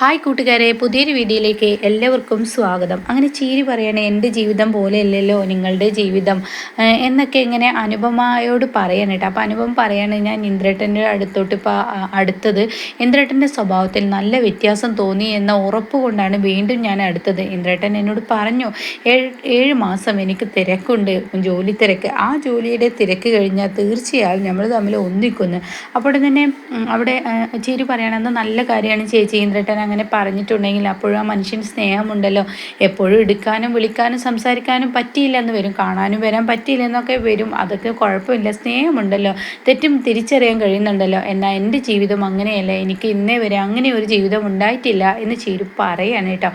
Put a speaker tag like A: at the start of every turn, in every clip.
A: Hi കൂട്ടുകാരെ പുതിയൊരു വീഡിയോയിലേക്ക് എല്ലാവർക്കും സ്വാഗതം. അങ്ങനെ ചീരി പറയണേ എന്റെ ജീവിതം പോലെയല്ലല്ലോ നിങ്ങളുടെ ജീവിതം. എന്നൊക്കെ ഇങ്ങനെ അനുപമയോട് പറയണം കേട്ടോ. അപ്പോൾ അനുഭവം പറയാണ് ഞാൻ ഇന്ദ്രേട്ടന്റെ അടുത്തോട്ട് ഇപ്പോൾ അടുത്തത് ഇന്ദ്രേട്ടന്റെ സ്വഭാവത്തിൽ നല്ല വ്യത്യാസം തോന്നി എന്ന ഉറപ്പ് കൊണ്ടാണ് വീണ്ടും ഞാൻ അടുത്തത്. ഇന്ദ്രേട്ടൻ എന്നോട് പറഞ്ഞു ഏഴ് ഏഴ് മാസം എനിക്ക് തിരക്കുണ്ട് ജോലി തിരക്ക്. ആ ജോലിയുടെ തിരക്ക് കഴിഞ്ഞാൽ തീർച്ചയായും നമ്മൾ തമ്മിൽ ഒന്നിക്കുന്നു. അപ്പോൾ തന്നെ അവിടെ ചീരി പറയണമെന്ന് നല്ല കാര്യമാണ് ചേച്ചി. ഇന്ദ്രേട്ടൻ അങ്ങനെ പറഞ്ഞിട്ടുണ്ടെങ്കിൽ അപ്പോഴും ആ മനുഷ്യന് സ്നേഹമുണ്ടല്ലോ. എപ്പോഴും എടുക്കാനും വിളിക്കാനും സംസാരിക്കാനും പറ്റിയില്ല എന്ന് വരും. കാണാനും വരാൻ പറ്റിയില്ല എന്നൊക്കെ വരും. അതൊക്കെ കുഴപ്പമില്ല. സ്നേഹമുണ്ടല്ലോ. തെറ്റും തിരിച്ചറിയാൻ കഴിയുന്നുണ്ടല്ലോ. എന്നാൽ എന്റെ ജീവിതം അങ്ങനെയല്ല. എനിക്ക് ഇന്നേ വരെ അങ്ങനെ ഒരു ജീവിതം ഉണ്ടായിട്ടില്ല എന്ന് ചീരു പറയാണ് കേട്ടോ.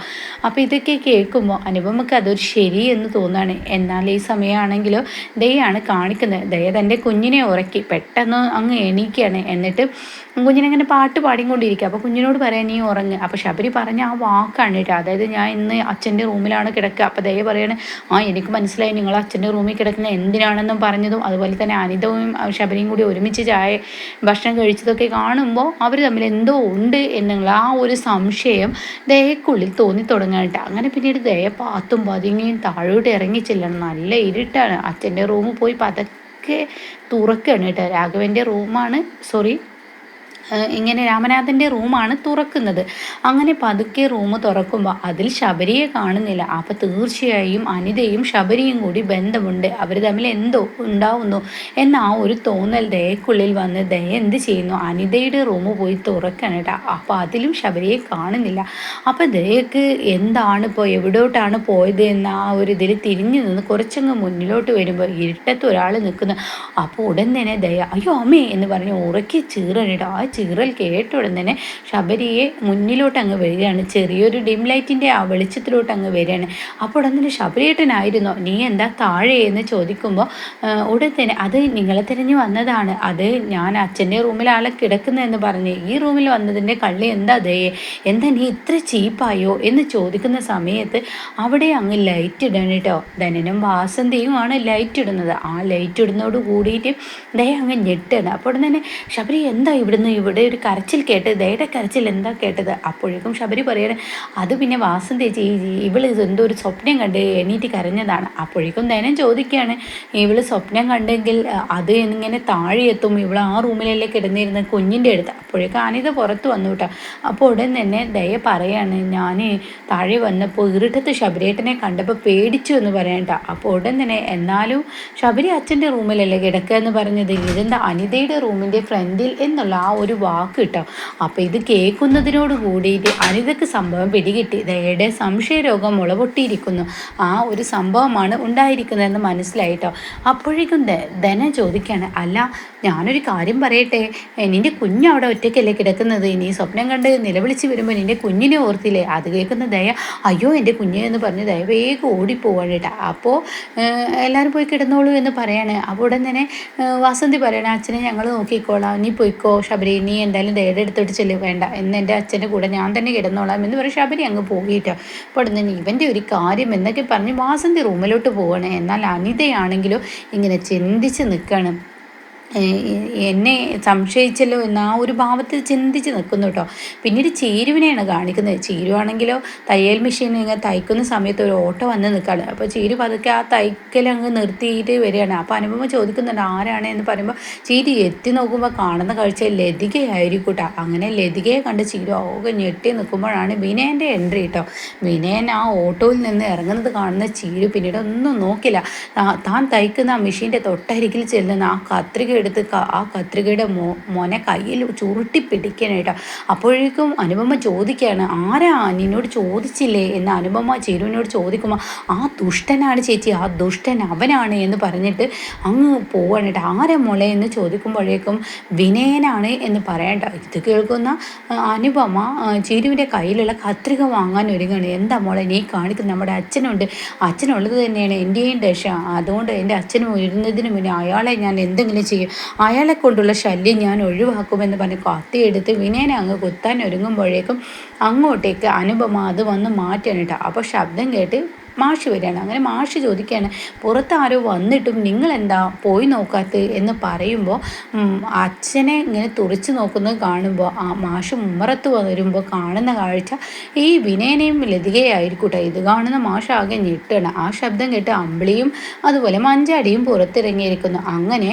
A: അപ്പോൾ ഇതൊക്കെ കേൾക്കുമ്പോൾ അനുപമക്ക് അതൊരു ശരി എന്ന് തോന്നുകയാണ് എന്നാൽ ഈ സമയമാണെങ്കിലോ ദയാണ് കാണിക്കുന്നത്. ദയ തന്റെ കുഞ്ഞിനെ ഉറക്കി പെട്ടെന്ന് അങ്ങ് എണീക്കുകയാണ്. എന്നിട്ട് കുഞ്ഞിനങ്ങനെ പാട്ട് പാടിക്കൊണ്ടിരിക്കുക അപ്പോൾ കുഞ്ഞിനോട് പറയാൻ നീ ഉറങ്ങ്. അപ്പോൾ ശബരി പറഞ്ഞ ആ വാക്കാണ് കേട്ടോ. അതായത് ഞാൻ ഇന്ന് അച്ഛന്റെ റൂമിലാണ് കിടക്കുക. അപ്പോൾ ദയ പറയാണ് ആ എനിക്ക് മനസ്സിലായി നിങ്ങൾ അച്ഛന്റെ റൂമിൽ കിടക്കുന്ന എന്തിനാണെന്നും പറഞ്ഞതും അതുപോലെ തന്നെ അനിതവും ശബരിയും കൂടി ഒരുമിച്ച് ചായ ഭക്ഷണം കഴിച്ചതൊക്കെ കാണുമ്പോൾ അവർ തമ്മിൽ എന്തോ ഉണ്ട് എന്നുള്ള ആ ഒരു സംശയം ദയക്കുള്ളിൽ തോന്നി തുടങ്ങാൻ കേട്ടോ. അങ്ങനെ പിന്നീട് ദയ പാത്തും പതുങ്ങിയും താഴോട്ട് ഇറങ്ങി നല്ല ഇരുട്ടാണ്. അച്ഛന്റെ റൂമിൽ പോയി പതക്കെ തുറക്കുകയാണ് കേട്ടോ. രാഘവന്റെ റൂമാണ് സോറി ഇങ്ങനെ രാമനാഥന്റെ റൂമാണ് തുറക്കുന്നത്. അങ്ങനെ പതുക്കെ റൂം തുറക്കുമ്പോൾ അതിൽ ശബരിയെ കാണുന്നില്ല. അപ്പോൾ തീർച്ചയായും അനിതയും ശബരിയും കൂടി ബന്ധമുണ്ട്. അവർ തമ്മിൽ എന്തോ ഉണ്ടാവുന്നു എന്ന ആ ഒരു തോന്നൽ ദയക്കുള്ളിൽ വന്ന് ദയ എന്ത് ചെയ്യുന്നു? അനിതയുടെ റൂം പോയി തുറക്കണം കേട്ടോ. അപ്പോൾ അതിലും ശബരിയെ കാണുന്നില്ല. അപ്പോൾ ദയക്ക് എന്താണ് ഇപ്പോൾ എവിടോട്ടാണ് പോയത് എന്ന ആ ഒരു ഇതിൽ തിരിഞ്ഞു നിന്ന് കുറച്ചങ്ങ് മുന്നിലോട്ട് വരുമ്പോൾ ഇരുട്ടത്ത് ഒരാൾ നിൽക്കുന്നു. അപ്പോൾ ഉടൻ തന്നെ ദയ അയ്യോ അമ്മേ എന്ന് പറഞ്ഞ് ഉറക്കി ചീറണിട്ട് ആ ചീറൽ കേട്ട ഉടനെ ശബരിയെ മുന്നിലോട്ട് അങ്ങ് വരികയാണ്. ചെറിയൊരു ഡിം ലൈറ്റിന്റെ ആ വെളിച്ചത്തിലോട്ട് അങ്ങ് വരികയാണ്. അപ്പോൾ ഉടൻ തന്നെ ശബരിയേട്ടനായിരുന്നോ നീ എന്താ താഴെ? എന്ന് ചോദിക്കുമ്പോൾ ഉടൻ തന്നെ അത് നിങ്ങളെ തിരഞ്ഞു വന്നതാണ്. അത് ഞാൻ അച്ഛന്റെ റൂമിൽ ആളെ കിടക്കുന്നതെന്ന് പറഞ്ഞ് ഈ റൂമിൽ വന്നതിന്റെ കള്ളി എന്താ അതേ എന്താ നീ ഇത്ര ചീപ്പായോ? എന്ന് ചോദിക്കുന്ന സമയത്ത് അവിടെ അങ്ങ് ലൈറ്റ് ഇടണം കേട്ടോ. ധനനും വാസന്തിയുമാണ് ലൈറ്റ് ഇടുന്നത്. ആ ലൈറ്റ് ഇടുന്നതോട് കൂടിയിട്ട് ദയ അങ്ങ് ഞെട്ടാണ് അപ്പോൾ തന്നെ ശബരി എന്താ ഇവിടുന്ന് ഇവിടെ ഒരു കരച്ചിൽ കേട്ട് ദയുടെ കരച്ചിൽ എന്താ കേട്ടത്? അപ്പോഴേക്കും ശബരി പറയണേ അത് പിന്നെ വാസം ചേച്ചി ഇവൾ എന്തോ ഒരു സ്വപ്നം കണ്ട് എണീറ്റ് കരഞ്ഞതാണ്. അപ്പോഴേക്കും ദയനം ചോദിക്കുകയാണ് ഇവൾ സ്വപ്നം കണ്ടെങ്കിൽ അത് ഇങ്ങനെ താഴെ എത്തും ഇവൾ ആ റൂമിലല്ലേ കിടന്നിരുന്ന കുഞ്ഞിന്റെ അടുത്ത്. അപ്പോഴേക്കും അനിത പുറത്ത് വന്നു കേട്ടോ. അപ്പോൾ ഉടൻ തന്നെ ദയ പറയാണ് ഞാൻ താഴെ വന്നപ്പോൾ ഇരുട്ടത്ത് ശബരിയേട്ടനെ കണ്ടപ്പോൾ പേടിച്ചു എന്ന് പറയണ്ട അപ്പോൾ ഉടൻ തന്നെ എന്നാലും ശബരി അച്ഛന്റെ റൂമിലല്ലേ കിടക്കുക എന്ന് പറഞ്ഞത്? ഇതെന്താ അനിതയുടെ റൂമിന്റെ ഫ്രണ്ടിൽ എന്നുള്ള ആ ഒരു വാക്ക് കിട്ടാം അപ്പോൾ ഇത് കേൾക്കുന്നതിനോട് കൂടിയിട്ട് അനിതക്ക് സംഭവം പിടികിട്ടി. ദയയുടെ സംശയരോഗം മുളപൊട്ടിയിരിക്കുന്നു. ആ ഒരു സംഭവമാണ് ഉണ്ടായിരിക്കുന്നതെന്ന് മനസ്സിലായിട്ടോ. അപ്പോഴേക്കും ധന ചോദിക്കുകയാണ് അല്ല ഞാനൊരു കാര്യം പറയട്ടെ. നിന്റെ കുഞ്ഞ് അവിടെ ഒറ്റയ്ക്കല്ലേ കിടക്കുന്നത്? ഇനി സ്വപ്നം കണ്ട് നിലവിളിച്ച് വരുമ്പോൾ നിന്റെ കുഞ്ഞിനെ ഓർത്തില്ലേ? അത് കേൾക്കുന്ന ദയ അയ്യോ എന്റെ കുഞ്ഞ് എന്ന് പറഞ്ഞ് ദയ വേഗം ഓടിപ്പോവാണ് കേട്ടോ. അപ്പോൾ എല്ലാവരും പോയി കിടന്നോളൂ എന്ന് പറയാണ്. അപ്പോൾ ഉടൻ തന്നെ വസന്തി പറയണേ അച്ഛനെ ഞങ്ങൾ നോക്കിക്കോളാം. നീ പോയിക്കോ ശബരി നീ എന്തായാലും ധൈര്യം എടുത്തിട്ട് ചെല്ലു. വേണ്ട. എന്ന് എന്റെ അച്ഛന്റെ കൂടെ ഞാൻ തന്നെ കിടന്നോളാം എന്ന് പറയും ശബരി അങ്ങ് പോയിട്ട് അപ്പോൾ തന്നെ ഇവന്റെ ഒരു കാര്യം എന്നൊക്കെ പറഞ്ഞ് വാസന്തി റൂമിലോട്ട് പോവാണ്. എന്നാൽ അനിതയാണെങ്കിലും ഇങ്ങനെ ചിന്തിച്ച് നിൽക്കണം. എന്നെ സംശയിച്ചല്ലോ എന്ന് ആ ഒരു ഭാവത്തിൽ ചിന്തിച്ച് നിൽക്കുന്നു കേട്ടോ. പിന്നീട് ചേരുവിനെയാണ് കാണിക്കുന്നത്. ചേരുവാണെങ്കിലോ തയ്യൽ മെഷീൻ ഇങ്ങനെ തയ്ക്കുന്ന സമയത്ത് ഒരു ഓട്ടോ വന്ന് നിൽക്കുകയാണ്. അപ്പോൾ ചേരു പതുക്കെ ആ തയ്ക്കൽ അങ്ങ് നിർത്തിയിട്ട് വരികയാണ്. അപ്പോൾ അനുപമ ചോദിക്കുന്നുണ്ട് ആരാണ്? എന്ന് പറയുമ്പോൾ ചേരി എത്തി നോക്കുമ്പോൾ കാണുന്ന കാഴ്ച ലതികയായിരിക്കും കേട്ടോ അങ്ങനെ ലതികയെ കണ്ട് ചീരു ആകെ ഞെട്ടി നിൽക്കുമ്പോഴാണ് വിനയന്റെ എൻട്രി കേട്ടോ. വിനയൻ ആ ഓട്ടോയിൽ നിന്ന് ഇറങ്ങുന്നത് കാണുന്ന ചീരു പിന്നീട് ഒന്നും നോക്കില്ല. താൻ തയ്ക്കുന്ന ആ മെഷീന്റെ തൊട്ടരികിൽ ചെല്ലുന്ന ആ കത്രിക എടുത്ത് ആ കത്രികയുടെ മോ മോനെ കയ്യിൽ ചുരുട്ടി പിടിക്കണം കേട്ടോ. അപ്പോഴേക്കും അനുപമ ചോദിക്കുകയാണ് ആരാ നിന്നോട് ചോദിച്ചില്ലേ? എന്ന് അനുപമ ചേരുവിനോട് ചോദിക്കുമ്പോൾ ആ ദുഷ്ടനാണ് ചേച്ചി ആ ദുഷ്ടൻ അവനാണ് എന്ന് പറഞ്ഞിട്ട് അങ്ങ് പോവാണ് കേട്ടോ. ആരാ മോളെ? എന്ന് ചോദിക്കുമ്പോഴേക്കും വിനയനാണ് എന്ന് പറയണ്ട. ഇത് കേൾക്കുന്ന അനുപമ ചേരുവിന്റെ കയ്യിലുള്ള കത്രിക വാങ്ങാൻ ഒരുങ്ങാണ്. എന്താ മോളെ നീ കാണിക്കുന്നത് നമ്മുടെ അച്ഛനുണ്ട്. അച്ഛനുള്ളത് തന്നെയാണ് എന്റെയും ദശ. അതുകൊണ്ട് എന്റെ അച്ഛനും ഇരുന്നതിന് മുന്നേ അയാളെ ഞാൻ എന്തെങ്കിലും ചെയ്യും അയാളെ കൊണ്ടുള്ള ശല്യം ഞാൻ ഒഴിവാക്കുമെന്ന് പറഞ്ഞ് കത്തിയെടുത്ത് വിനയനെ അങ്ങ് കുത്താൻ ഒരുങ്ങുമ്പോഴേക്കും അങ്ങോട്ടേക്ക് അനുപമ അത് വന്ന് മാറ്റാനിട്ട അപ്പോൾ ശബ്ദം കേട്ട് മാഷ് വരികയാണ്. അങ്ങനെ മാഷ് ചോദിക്കുകയാണ് പുറത്ത് ആരോ വന്നിട്ടും നിങ്ങളെന്താ പോയി നോക്കാത്ത? എന്ന് പറയുമ്പോൾ അച്ഛനെ ഇങ്ങനെ തുറച്ചു നോക്കുന്നത് കാണുമ്പോൾ ആ മാഷ് ഉമ്മറത്ത് വരുമ്പോൾ കാണുന്ന കാഴ്ച ഈ വിനയനെയും ലതികയായിരിക്കൂട്ടെ. ഇത് കാണുന്ന മാഷ് ആകെ ഞെട്ടണം ആ ശബ്ദം കേട്ട് അമ്പിളിയും അതുപോലെ മഞ്ചാടിയും പുറത്തിറങ്ങിയിരിക്കുന്നു. അങ്ങനെ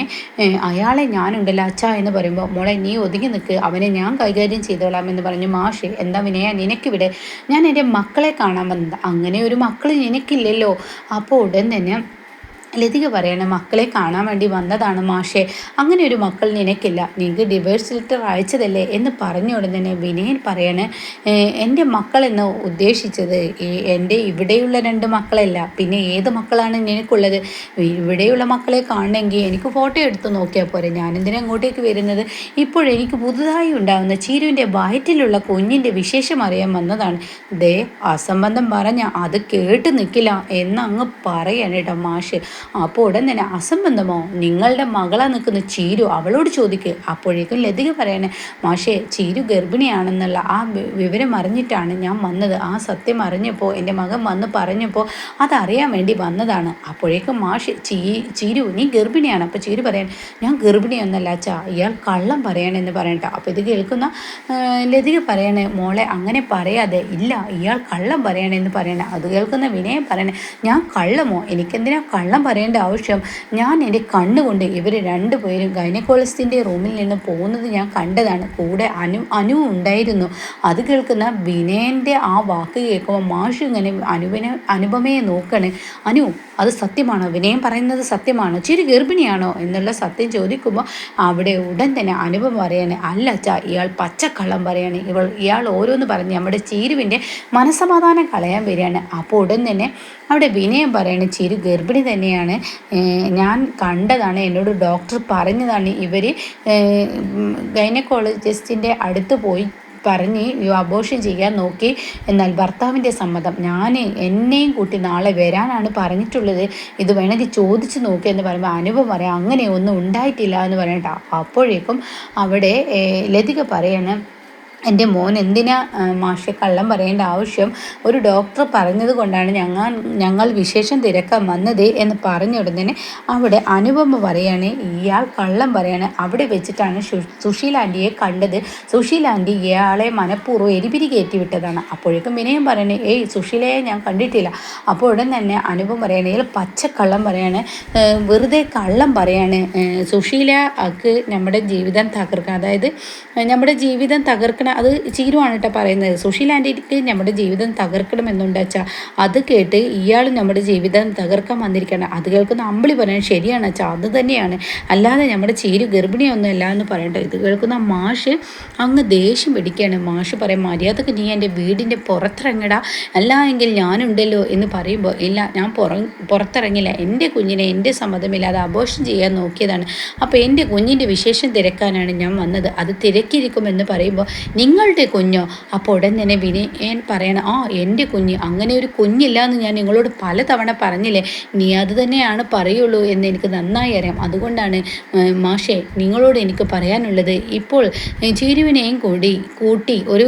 A: അയാളെ ഞാനുണ്ടല്ലോ അച്ഛ എന്ന് പറയുമ്പോൾ മോളെ നീ ഒതുങ്ങി നിൽക്ക്. അവനെ ഞാൻ കൈകാര്യം ചെയ്തോളാം എന്ന് പറഞ്ഞു മാഷ് എന്താ വിനയ നിനക്കിവിടെ ഞാൻ എന്റെ മക്കളെ കാണാൻ വന്നത്? അങ്ങനെ ഒരു മക്കൾ നിനക്കില്ലല്ലോ അപ്പോൾ ഉടൻ തന്നെ ലതിക പറയണം മക്കളെ കാണാൻ വേണ്ടി വന്നതാണ് മാഷെ. അങ്ങനെ ഒരു മക്കൾ നിനക്കില്ല. നിങ്ങൾക്ക് ഡിവേഴ്സ് ലെറ്റർ അയച്ചതല്ലേ? എന്ന് പറഞ്ഞ ഉടനെ വിനയൻ പറയണേ എന്റെ മക്കളെന്ന് ഉദ്ദേശിച്ചത് എന്റെ ഇവിടെയുള്ള രണ്ട് മക്കളല്ല. പിന്നെ ഏത് മക്കളാണ് നിനക്കുള്ളത്? ഇവിടെയുള്ള മക്കളെ കാണണമെങ്കിൽ എനിക്ക് ഫോട്ടോ എടുത്ത് നോക്കിയാൽ പോരെ. ഞാനെന്തിനാ അങ്ങോട്ടേക്ക് വരുന്നത്? ഇപ്പോഴെനിക്ക് പുതുതായി ഉണ്ടാകുന്ന ചീരുവിന്റെ വയറ്റിലുള്ള കുഞ്ഞിന്റെ വിശേഷം അറിയാൻ വന്നതാണ്. ദേ അസംബന്ധം പറഞ്ഞ അത് കേട്ട് നിൽക്കില്ല എന്നങ്ങ് പറയണം കേട്ടോ മാഷ്. അപ്പോൾ ഉടൻ തന്നെ അസംബന്ധമോ? നിങ്ങളുടെ മകളാ നിൽക്കുന്ന ചീരു അവളോട് ചോദിക്ക്. അപ്പോഴേക്കും ലതിക പറയണേ മാഷേ ചീരു ഗർഭിണിയാണെന്നുള്ള ആ വിവരം അറിഞ്ഞിട്ടാണ് ഞാൻ വന്നത്. ആ സത്യം അറിഞ്ഞപ്പോൾ എന്റെ മകൻ വന്ന് പറഞ്ഞപ്പോൾ അതറിയാൻ വേണ്ടി വന്നതാണ്. അപ്പോഴേക്കും മാഷ് ചീ ചീരു നീ ഗർഭിണിയാണ്. അപ്പോൾ ചീരു പറയാൻ ഞാൻ ഗർഭിണിയൊന്നല്ല അച്ഛാ. ഇയാൾ കള്ളം പറയണമെന്ന് പറയണ്ട അപ്പോൾ ഇത് കേൾക്കുന്ന ലതിക പറയണേ മോളെ അങ്ങനെ പറയാതെ ഇല്ല. ഇയാൾ കള്ളം പറയണമെന്ന് പറയണേ. അത് കേൾക്കുന്ന വിനയം പറയണേ ഞാൻ കള്ളമോ? എനിക്കെന്തിനാ കള്ളം പറയേണ്ട ആവശ്യം. ഞാൻ എന്റെ കണ്ണുകൊണ്ട് ഇവർ രണ്ടുപേരും ഗൈനക്കോളജിസ്റ്റിന്റെ റൂമിൽ നിന്ന് പോകുന്നത് ഞാൻ കണ്ടതാണ്. കൂടെ അനു അനു ഉണ്ടായിരുന്നു. അത് കേൾക്കുന്ന വിനയന്റെ ആ വാക്ക് കേൾക്കുമ്പോൾ മാഷ് ഇങ്ങനെ അനുവിനെ അനുപമയെ നോക്കണേ അനു അത് സത്യമാണോ? വിനയം പറയുന്നത് സത്യമാണോ? ചിരി ഗർഭിണിയാണോ? എന്നുള്ള സത്യം ചോദിക്കുമ്പോൾ അവിടെ ഉടൻ തന്നെ അനുപം പറയാണ് അല്ല അച്ഛാ ഇയാൾ പച്ചക്കള്ളം പറയാണ്. ഇവൾ ഇയാൾ ഓരോന്ന് പറഞ്ഞ് നമ്മുടെ ചീരുവിന്റെ മനസമാധാനം കളയാൻ വരികയാണ്. അപ്പോൾ ഉടൻ തന്നെ അവിടെ വിനയം പറയണേ ചിരി ഗർഭിണി തന്നെയാണ്. ഞാൻ കണ്ടതാണ് എന്നോട് ഡോക്ടർ പറഞ്ഞതാണ് ഇവർ ഗൈനക്കോളജിസ്റ്റിന്റെ അടുത്ത് പോയി പറഞ്ഞ് അബോഷൻ ചെയ്യാൻ നോക്കി. എന്നാൽ ഭർത്താവിന്റെ സമ്മതം ഞാൻ എന്നെയും കൂട്ടി നാളെ വരാനാണ് പറഞ്ഞിട്ടുള്ളത്. ഇത് വേണമെങ്കിൽ ചോദിച്ചു നോക്കി എന്ന് പറയുമ്പോൾ അനുഭവം പറയാം അങ്ങനെ ഒന്നും ഉണ്ടായിട്ടില്ല എന്ന് പറയണ്ട അപ്പോഴേക്കും അവിടെ ലതിക പറയണം എന്റെ മോൻ എന്തിനാ മാഷെ കള്ളം പറയേണ്ട ആവശ്യം? ഒരു ഡോക്ടർ പറഞ്ഞത് കൊണ്ടാണ് ഞങ്ങൾ ഞങ്ങൾ വിശേഷം തിരക്കാൻ വന്നത് എന്ന് പറഞ്ഞ ഉടനെ അവിടെ അനുപമ പറയാണ് ഇയാൾ കള്ളം പറയാണ്. അവിടെ വെച്ചിട്ടാണ് സുശീൽ കണ്ടത്. സുശീൽ ഇയാളെ മനഃപൂർവം എരിപിരി കയറ്റി വിട്ടതാണ്. അപ്പോഴേക്കും വിനയം പറയണേ ഏയ് സുശീലയെ ഞാൻ കണ്ടിട്ടില്ല. അപ്പോൾ ഉടൻ തന്നെ അനുപം പറയണേ ഇയാൾ പച്ചക്കള്ളം പറയാണ് വെറുതെ കള്ളം പറയാണ്. സുശീലക്ക് നമ്മുടെ ജീവിതം തകർക്കുക അതായത് നമ്മുടെ ജീവിതം തകർക്കണ അത് ചീരുവാണ് കേട്ടോ പറയുന്നത്. സുശീൽ ആന്റിക്ക് നമ്മുടെ ജീവിതം തകർക്കണമെന്നുണ്ട് അച്ഛാ. അത് കേട്ട് ഇയാൾ നമ്മുടെ ജീവിതം തകർക്കാൻ വന്നിരിക്കണം അത് കേൾക്കുന്ന അമ്പിളി പറയാൻ ശരിയാണ് അച്ഛാ. അത് തന്നെയാണ്. അല്ലാതെ നമ്മുടെ ചീരു ഗർഭിണിയൊന്നും അല്ല എന്ന് പറയണ്ട. ഇത് കേൾക്കുന്ന മാഷ് അങ്ങ് ദേഷ്യം പിടിക്കുകയാണ്. മാഷ് പറയും മര്യാദയ്ക്ക് നീ എന്റെ വീടിന്റെ പുറത്തിറങ്ങിടാ. അല്ല എങ്കിൽ ഞാനുണ്ടല്ലോ എന്ന് പറയുമ്പോൾ ഇല്ല ഞാൻ പുറ പുറത്തിറങ്ങില്ല. എന്റെ കുഞ്ഞിനെ എന്റെ സമ്മതമില്ലാതെ അബോഷൻ ചെയ്യാൻ നോക്കിയതാണ്. അപ്പോൾ എന്റെ കുഞ്ഞിന്റെ വിശേഷം തിരക്കാനാണ് ഞാൻ വന്നത്. അത് തിരക്കിയിരിക്കുമെന്ന് പറയുമ്പോൾ നിങ്ങളുടെ കുഞ്ഞോ? അപ്പോൾ ഉടൻ തന്നെ വിനയൻ പറയണം ആ എന്റെ കുഞ്ഞ് അങ്ങനെ ഒരു കുഞ്ഞില്ല എന്ന് ഞാൻ നിങ്ങളോട് പലതവണ പറഞ്ഞില്ലേ? നീ അത് തന്നെയാണ് പറയുള്ളൂ എന്ന് എനിക്ക് നന്നായി അറിയാം. അതുകൊണ്ടാണ് മാഷേ നിങ്ങളോട് എനിക്ക് പറയാനുള്ളത്. ഇപ്പോൾ ചേരുവിനെയും കൂടി കൂട്ടി ഒരു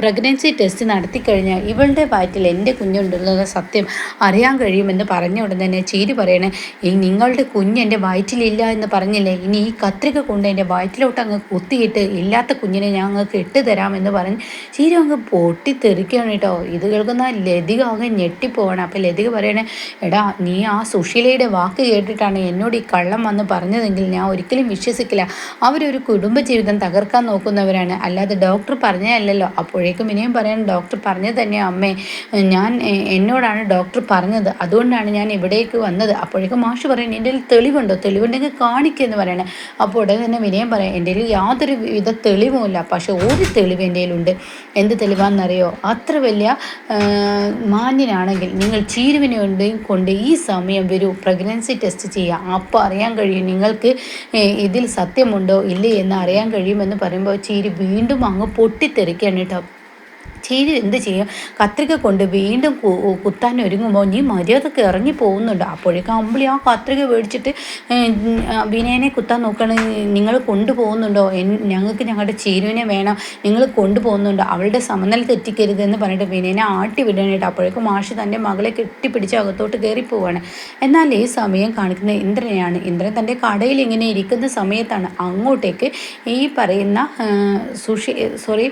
A: പ്രഗ്നൻസി ടെസ്റ്റ് നടത്തിക്കഴിഞ്ഞാൽ ഇവളുടെ വയറ്റിൽ എന്റെ കുഞ്ഞുണ്ടെന്നുള്ള സത്യം അറിയാൻ കഴിയുമെന്ന് പറഞ്ഞ ഉടൻ തന്നെ ചേരു പറയണേ ഈ നിങ്ങളുടെ കുഞ്ഞ് എന്റെ വയറ്റിലില്ല എന്ന് പറഞ്ഞില്ലേ? ഇനി ഈ കത്രിക കൊണ്ട് എന്റെ വയറ്റിലോട്ട് അങ്ങ് കുത്തിയിട്ട് ഇല്ലാത്ത കുഞ്ഞിനെ ഞാൻ അങ്ങ് ഇട്ട് തരാമെന്ന് പറഞ്ഞ് ചീര അങ്ങ് പൊട്ടിത്തെറിക്കുകയാണ് കേട്ടോ. ഇത് കേൾക്കുന്ന ലതിക അങ്ങ് ഞെട്ടിപ്പോവാണ്. അപ്പം ലതിക പറയണേ എടാ നീ ആ സുശീലയുടെ വാക്ക് കേട്ടിട്ടാണ് എന്നോട് ഈ കള്ളം വന്ന് പറഞ്ഞതെങ്കിൽ ഞാൻ ഒരിക്കലും വിശ്വസിക്കില്ല. അവരൊരു കുടുംബജീവിതം തകർക്കാൻ നോക്കുന്നവരാണ്. അല്ലാതെ ഡോക്ടർ പറഞ്ഞതല്ലല്ലോ. അപ്പോഴേക്കും ഇനിയും പറയാൻ ഡോക്ടർ പറഞ്ഞത് തന്നെ അമ്മേ. ഞാൻ എന്നോടാണ് ഡോക്ടർ പറഞ്ഞത്. അതുകൊണ്ടാണ് ഞാൻ ഇവിടേക്ക് വന്നത്. അപ്പോഴേക്കും മാഷ് പറയും എന്റെ തെളിവുണ്ടോ? തെളിവുണ്ടെങ്കിൽ കാണിക്കുമെന്ന് പറയണേ. അപ്പോൾ ഉടനെ തന്നെ വിനയം പറയാം എന്റെ യാതൊരു വിധ തെളിവുമില്ല. പക്ഷെ ഒരു തെളിവ് എന്റെ കയ്യിലുണ്ട് എന്ത് തെളിവാണെന്നറിയോ അത്ര വലിയ മാന്യനാണെങ്കിൽ നിങ്ങൾ ചീരുവിനെ കൊണ്ട് ഈ സമയം വരൂ. പ്രഗ്നൻസി ടെസ്റ്റ് ചെയ്യുക അപ്പോൾ അറിയാൻ കഴിയും നിങ്ങൾക്ക് ഇതിൽ സത്യമുണ്ടോ ഇല്ലേ എന്ന് അറിയാൻ കഴിയുമെന്ന് പറയുമ്പോൾ ചീരി വീണ്ടും അങ്ങ് പൊട്ടിത്തെറിക്കുകയാണ് കേട്ടോ. ചീരി എന്ത് ചെയ്യും? കത്രിക കൊണ്ട് വീണ്ടും കുത്താൻ ഒരുങ്ങുമ്പോൾ നീ മര്യാദയ്ക്ക് ഇറങ്ങി പോകുന്നുണ്ട്. അപ്പോഴേക്കും അമ്പിളി ആ കത്രിക മേടിച്ചിട്ട് വിനയനെ കുത്താൻ നോക്കണ. നിങ്ങൾ കൊണ്ടുപോകുന്നുണ്ടോ? ഞങ്ങൾക്ക് ഞങ്ങളുടെ ചീരുവിനെ വേണം. നിങ്ങൾ കൊണ്ടുപോകുന്നുണ്ടോ. അവളുടെ സമനില തെറ്റിക്കരുത് എന്ന് പറഞ്ഞിട്ട് വിനയനെ ആട്ടി വിടാനായിട്ട് അപ്പോഴേക്കും മാഷി തന്റെ മകളെ കെട്ടിപ്പിടിച്ച് അകത്തോട്ട് കയറി എന്നാൽ ഈ സമയം കാണിക്കുന്ന ഇന്ദ്രനെയാണ്. ഇന്ദ്രൻ തന്റെ കടയിൽ ഇങ്ങനെ ഇരിക്കുന്ന സമയത്താണ് അങ്ങോട്ടേക്ക് ഈ പറയുന്ന സുഷി സോറി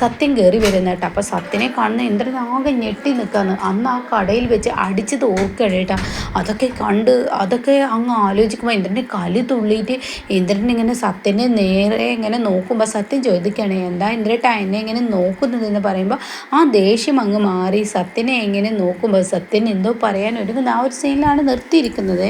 A: സത്യം കയറി വരുന്നത് കേട്ടോ. അപ്പോൾ സത്യനെ കാണുന്ന ഇന്ദ്രൻ ആകെ ഞെട്ടി നിൽക്കാന്ന് അന്ന് ആ കടയിൽ വെച്ച് അടിച്ചത് ഓർക്കുകയാണ് അതൊക്കെ കണ്ട് അതൊക്കെ അങ്ങ് ആലോചിക്കുമ്പോൾ ഇന്ദ്രന്റെ കലി തുള്ളിയിട്ട് ഇന്ദ്രൻ ഇങ്ങനെ സത്യനെ നേരെ ഇങ്ങനെ നോക്കുമ്പോൾ സത്യം ചോദിക്കുകയാണ് എന്താ ഇന്ദ്രേട്ടാ എന്നെ ഇങ്ങനെ നോക്കുന്നതെന്ന് പറയുമ്പോൾ ആ ദേഷ്യം അങ്ങ് മാറി. സത്യനെ എങ്ങനെ നോക്കുമ്പോൾ സത്യൻ എന്തോ പറയാൻ ഒരുങ്ങുന്ന. ആ ഒരു സീനിലാണ് നിർത്തിയിരിക്കുന്നത്.